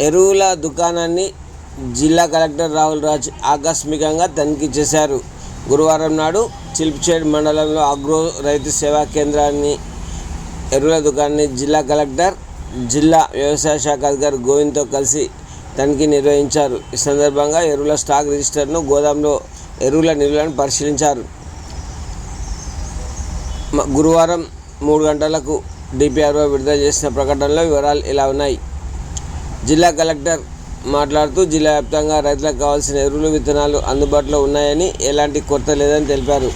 ఎరువుల దుకాణాన్ని జిల్లా కలెక్టర్ రాహుల్ రాజ్ ఆకస్మికంగా తనిఖీ చేశారు. గురువారం నాడు చిల్పిచేడ్ మండలంలో అగ్రో రైతు సేవా కేంద్రాన్ని ఎరువుల దుకాణాన్ని జిల్లా కలెక్టర్ జిల్లా వ్యవసాయ శాఖ అధికారి గోవింద్తో కలిసి తనిఖీ నిర్వహించారు. ఈ సందర్భంగా ఎరువుల స్టాక్ రిజిస్టర్ను గోదాంలో ఎరువుల నిల్వలను పరిశీలించారు. గురువారం మూడు గంటలకు డిపిఆర్ఓ విడుదల చేసిన ప్రకటనలో వివరాలు ఇలా ఉన్నాయి. జిల్లా కలెక్టర్ మాట్లాడుతూ జిల్లా వ్యాప్తంగా రైతులకు కావాల్సిన ఎరువులు విత్తనాలు అందుబాటులో ఉన్నాయని ఎలాంటి కొరత లేదని తెలిపారు.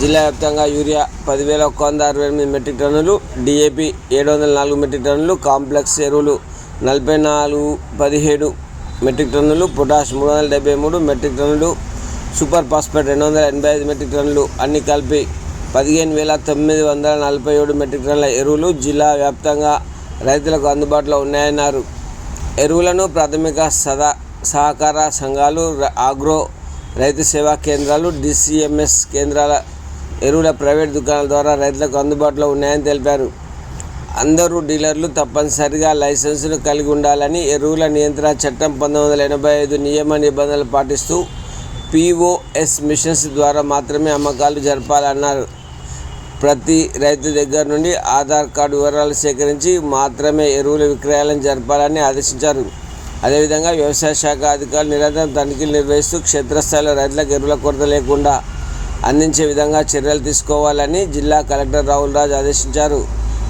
జిల్లా వ్యాప్తంగా యూరియా పదివేల ఒక్క వంద అరవై ఎనిమిది మెట్రిక్ టన్నులు డిఏపి ఏడు వందల నాలుగు మెట్రిక్ టన్నులు కాంప్లెక్స్ ఎరువులు నలభై నాలుగు పదిహేడు మెట్రిక్ టన్నులు పొటాష్ మూడు వందల డెబ్బై మూడు మెట్రిక్ టన్నులు సూపర్ ఫాస్ఫేట్ రెండు వందల ఎనభై ఐదు మెట్రిక్ టన్నులు అన్ని కలిపి పదిహేను వేల తొమ్మిది వందల నలభై ఏడు మెట్రిక్ టన్నుల ఎరువులు జిల్లా వ్యాప్తంగా రైతులకు అందుబాటులో ఉన్నాయన్నారు. ఎరువులను ప్రాథమిక సదా సహకార సంఘాలు ఆగ్రో రైతు సేవా కేంద్రాలు డిసిఎంఎస్ కేంద్రాల ఎరువుల ప్రైవేట్ దుకాణాల ద్వారా రైతులకు అందుబాటులో ఉన్నాయని తెలిపారు. అందరూ డీలర్లు తప్పనిసరిగా లైసెన్సులు కలిగి ఉండాలని ఎరువుల నియంత్రణ చట్టం పంతొమ్మిది వందల ఎనభై ఐదు నియమ నిబంధనలు పాటిస్తూ పిఓఎస్ మిషన్స్ ద్వారా మాత్రమే అమ్మకాలు జరపాలన్నారు. ప్రతి రైతు దగ్గర నుండి ఆధార్ కార్డు వివరాలు సేకరించి మాత్రమే ఎరువుల విక్రయాలను జరపాలని ఆదేశించారు. అదేవిధంగా వ్యవసాయ శాఖ అధికారులు నిరంతరం తనిఖీలు నిర్వహిస్తూ క్షేత్రస్థాయిలో రైతులకు ఎరువుల కొరత లేకుండా అందించే విధంగా చర్యలు తీసుకోవాలని జిల్లా కలెక్టర్ రాహుల్ రాజ్ ఆదేశించారు.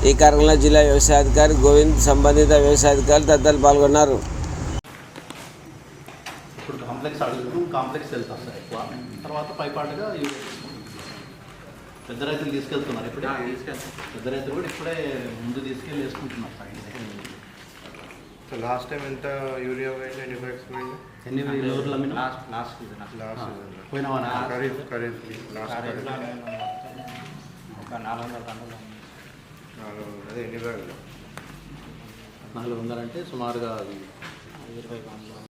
ఈ కార్యక్రమంలో జిల్లా వ్యవసాయ అధికారి గోవింద్ సంబంధిత వ్యవసాయ అధికారులు తదితరులు పాల్గొన్నారు. ఇప్పుడు కాంప్లెక్స్ అడుగుతాం కాంప్లెక్స్ వెళ్తాం సార్ ఎక్కువ. తర్వాత పైపాటుగా పెద్ద రైతులు తీసుకెళ్తున్నారు ఇప్పుడే. పెద్ద రైతులు కూడా ఇప్పుడే ముందు తీసుకెళ్ళి వేసుకుంటున్నారు. సో లాస్ట్ టైం ఎంత యూరియా పోయింది? ఎన్ని బ్యాగ్స్ పోయింది? ఎన్ని ఊర్ల మీద లాస్ట్ సీజన్ పోయినావా ఖరీఫ్ ఖరీఫ్ లాస్ట్ ఖరీఫ్ ఒక నాలుగు వందల టన్నులు నాలుగు అదే ఎన్ని బ్యాగులు? నాలుగు వందలు అంటే సుమారుగా అది ఇరవై వందలు